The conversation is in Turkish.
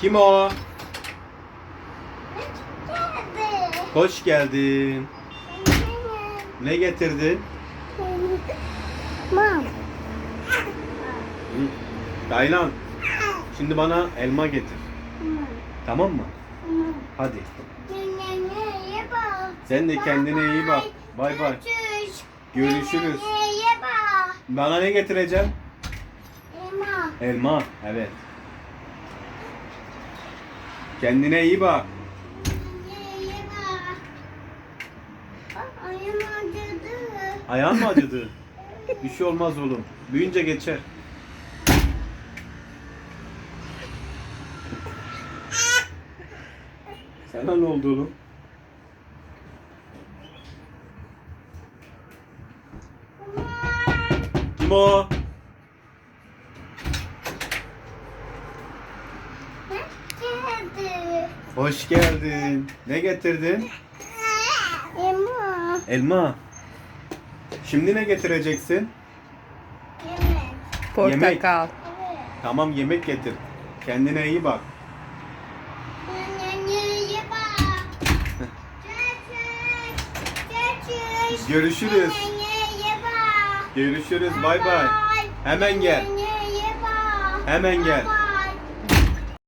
Kim o? Hoş geldin. Ne getirdin? Mam. Hı. Taylan. Şimdi bana elma getir. Tamam mı? Hadi. Sen de kendine iyi bak. Bay bay. Görüşürüz. Bana ne getireceksin? Elma. Elma. Evet. Kendine iyi bak. Ayağım acıdı. Ayağın mı acıdı? Bir şey olmaz oğlum. Büyünce geçer. Sana ne oldu oğlum? Kim o? Geldi. Hoş geldin. Ne getirdin? Elma. Elma. Şimdi ne getireceksin? Yemek. Portakal. Evet. Tamam yemek getir. Kendine iyi bak. Görüşürüz. Görüşürüz. Ye bak. Görüşürüz. Bay bay. Hemen gel. Hemen gel.